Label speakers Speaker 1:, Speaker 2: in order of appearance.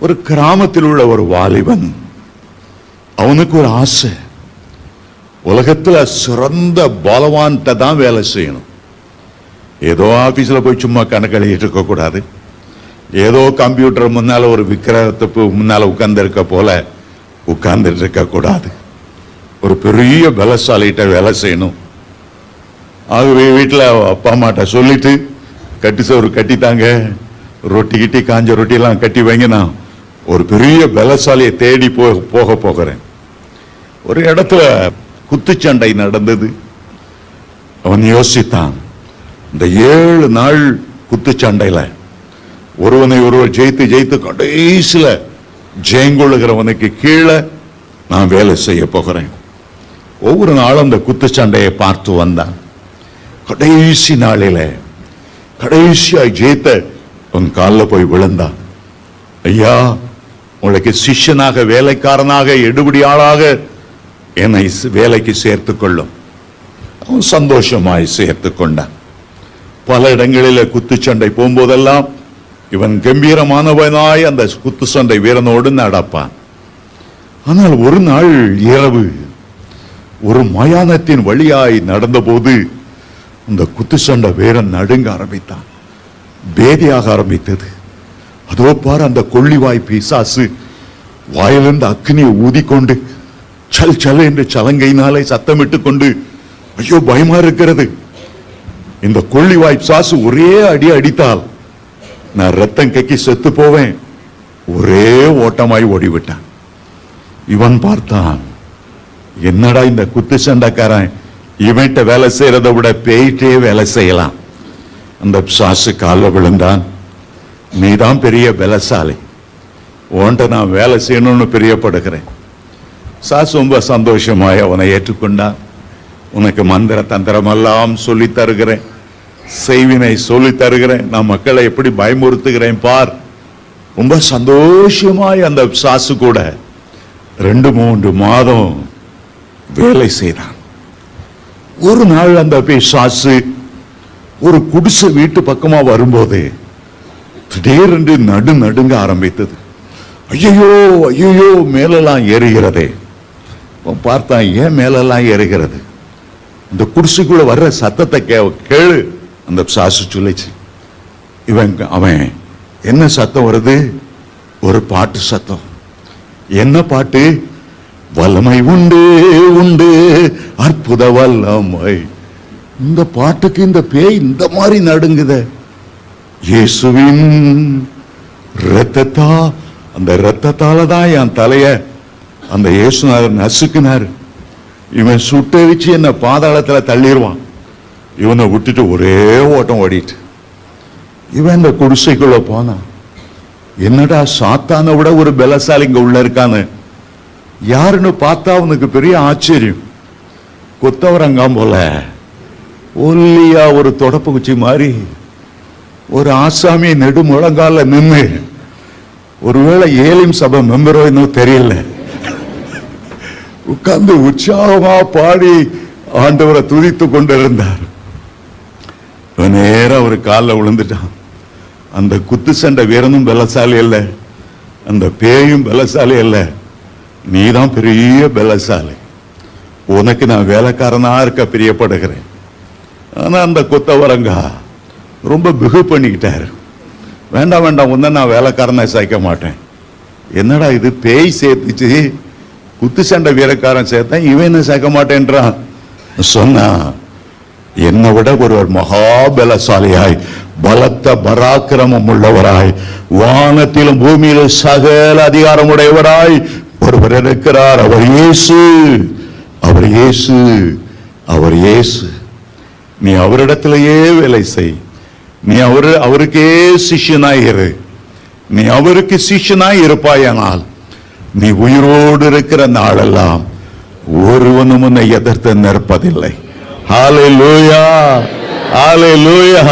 Speaker 1: ஒரு கிராமத்தில் உள்ள ஒரு வாலிபன். அவனுக்கு ஒரு ஆசை. உலகத்துல சிறந்த பலவான்கிட்ட தான் வேலை செய்யணும். ஏதோ ஆபீஸ்ல போய் சும்மா கணக்கு இருக்கக்கூடாது இருக்க கூடாது. ஏதோ கம்ப்யூட்டர் முன்னால ஒரு விக்கிரகத்துக்கு முன்னால உட்கார்ந்து இருக்க போல உட்கார்ந்துட்டு இருக்க கூடாது. ஒரு பெரிய பலசாலிகிட்ட வேலை செய்யணும். ஆகவே வீட்டில் அப்பா அம்மாட்ட சொல்லிட்டு கட்டி சோறு கட்டித்தாங்க. ரொட்டி கிட்டி காஞ்ச ரொட்டிலாம் கட்டி வைங்க நான். ஒரு பெரிய பலசாலியை தேடி போ போக போகிறேன். ஒரு இடத்துல குத்துச்சண்டை நடந்தது. அவன் யோசித்தான் இந்த ஏழு நாள் குத்துச்சண்டையில் ஒருவனை ஒருவர் ஜெயித்து ஜெயித்து கடைசியில ஜெயங்கொள்ளுகிறவனுக்கு கீழே நான் வேலை செய்ய போகிறேன். ஒவ்வொரு நாளும் அந்த குத்துச்சண்டையை பார்த்து வந்தான். கடைசி நாளில கடைசியாக ஜெயித்த உன் காலில் போய் விழுந்தான். ஐயா உங்களுக்கு சிஷ்யனாக வேலைக்காரனாக எடுபடியாளாக என்னை வேலைக்கு சேர்த்துக்கொள்ளும் அவன் சந்தோஷமாய் சேர்த்துக்கொண்டான் பல இடங்களில் குத்துச்சண்டை போகும்போதெல்லாம் இவன் கம்பீரமானவனாய் அந்த குத்து சண்டை வீரனோடு நடப்பான். ஆனால் ஒரு நாள் இரவு ஒரு மயானத்தின் வழியாய் நடந்தபோது அந்த குத்துச்சண்டை வீரன் நடுங்க ஆரம்பித்தான். பேதியாக ஆரம்பித்தது. அதோ பாரு அந்த கொள்ளிவாய் பிசாசு. வாயிலிருந்து அக்னியை ஊதிக்கொண்டு சல் சல் என்று சலங்கையினாலே சத்தமிட்டு கொண்டு ஐயோ பயமா இருக்கிறது. இந்த கொள்ளிவாய் சாசு ஒரே அடி அடித்தால் நான் ரத்தம் கக்கி செத்து போவேன். ஒரே ஓட்டமாய் ஓடிவிட்டான். இவன் பார்த்தான் என்னடா இந்த குத்து சண்டைக்காரன்? இவன்கிட்ட வேலை செய்யறதை விட பேயிட்டே வேலை செய்யலாம். அந்த பிசாசு காலில் விழுந்தான். நீதான் பெரிய பலசாலி. உன்கிட்ட நான் வேலை செய்யணும்னு பிரியப்படுகிறேன். சாசு ரொம்ப சந்தோஷமாய் அவனை ஏற்றுக்கொண்டான். உனக்கு மந்திர தந்திரமெல்லாம் சொல்லி தருகிறேன். செய்வினை சொல்லி தருகிறேன். நான் மக்களை எப்படி பயமுறுத்துகிறேன் பார். ரொம்ப சந்தோஷமாய் அந்த சாசு கூட ரெண்டு மூன்று மாதம் வேலை செய்தான். ஒரு நாள் அந்த சாசு ஒரு குடிசை வீட்டு பக்கமா வரும்போது திடீரென்று நடு நடுங்க ஆரம்பித்தது. ஐயோ ஐயோ மேலெல்லாம் ஏறுகிறதே. பார்த்தான் ஏன் மேலெல்லாம் ஏறுகிறது? இந்த குடிசைக்குள்ள வர்ற சத்தத்தை கே கேளு. அந்த சாசு சொல்லிச்சு. இவன் அவன் என்ன சத்தம் வருது? ஒரு பாட்டு சத்தம். என்ன பாட்டு? வல்லமை உண்டு உண்டு அற்புத வல்லமை. இந்த பாட்டுக்கு இந்த பேய் இந்த மாதிரி நடுங்குதே. இயேசுவின் ரத்தத்தா அந்த ரத்தத்தால தான் என் தலைய அந்த இயேசுநாதர் நசுக்குனார். இவன் சுட்டரிச்சு என்ன பாதாளத்துல தள்ளிடுவான். இவனை விட்டுட்டு ஒரே ஓட்டம் ஓடிட்டு. இவன் இந்த குடிசைக்குள்ள போனான். என்னடா சாத்தான விட ஒரு பலசாலி இங்க உள்ள இருக்கான்னு? யாருன்னு பார்த்தா அவனுக்கு பெரிய ஆச்சரியம். கொத்தவரங்காம் போல ஒல்லியா ஒரு தொடப்பு குச்சி மாதிரி ஒரு ஆசாமி நெடு முழங்கால நின்று ஒருவேளை ஏலிம் சபை மெம்பரோ இன்னும் தெரியல. உட்கார்ந்து உற்சாகமா பாடி ஆண்டவரை துதித்து கொண்டிருந்தார். நேரம் அவர் ஒரு காலில் விழுந்துட்டான். அந்த குத்து சண்டை வீரனும் பலசாலி அல்ல அந்த பேயும் பலசாலி அல்ல நீதான் பெரிய பலசாலி. உனக்கு நான் வேலைக்காரனா இருக்க பிரியப்படுகிறேன். ஆனா அந்த கொத்தவரங்கா ரொம்ப பிகு பண்ணிக்கிட்டார். வேண்டாம் வேண்டாம் உன்ன நான் வேலைக்காரனை சேர்க்க மாட்டேன். என்னடா இது பேய் சேர்த்துச்சு. குத்து சண்டை வீரக்காரன் சேர்த்தேன் இவன் என்ன சேர்க்க மாட்டேன்றான்? சொன்னா என்னை விட ஒருவர் மகாபலசாலியாய் பலத்த பராக்கிரமம் உள்ளவராய் வானத்திலும் பூமியிலும் சகல அதிகாரம் உடையவராய் ஒருவர் இருக்கிறார். அவர் இயேசு. அவர் இயேசு. அவர் இயேசு. நீ அவரிடத்திலேயே வேலை செய். நீ அவரு அவருக்கே சிஷ்யனாயிரு. நீ அவருக்கு சிஷ்யனாய் இருப்பாயானால் நீ உயிரோடு இருக்கிற நாளெல்லாம் ஒருவனும் உன்னை எதிர்த்து நிற்பதில்லை. ஹalleluya ஹalleluya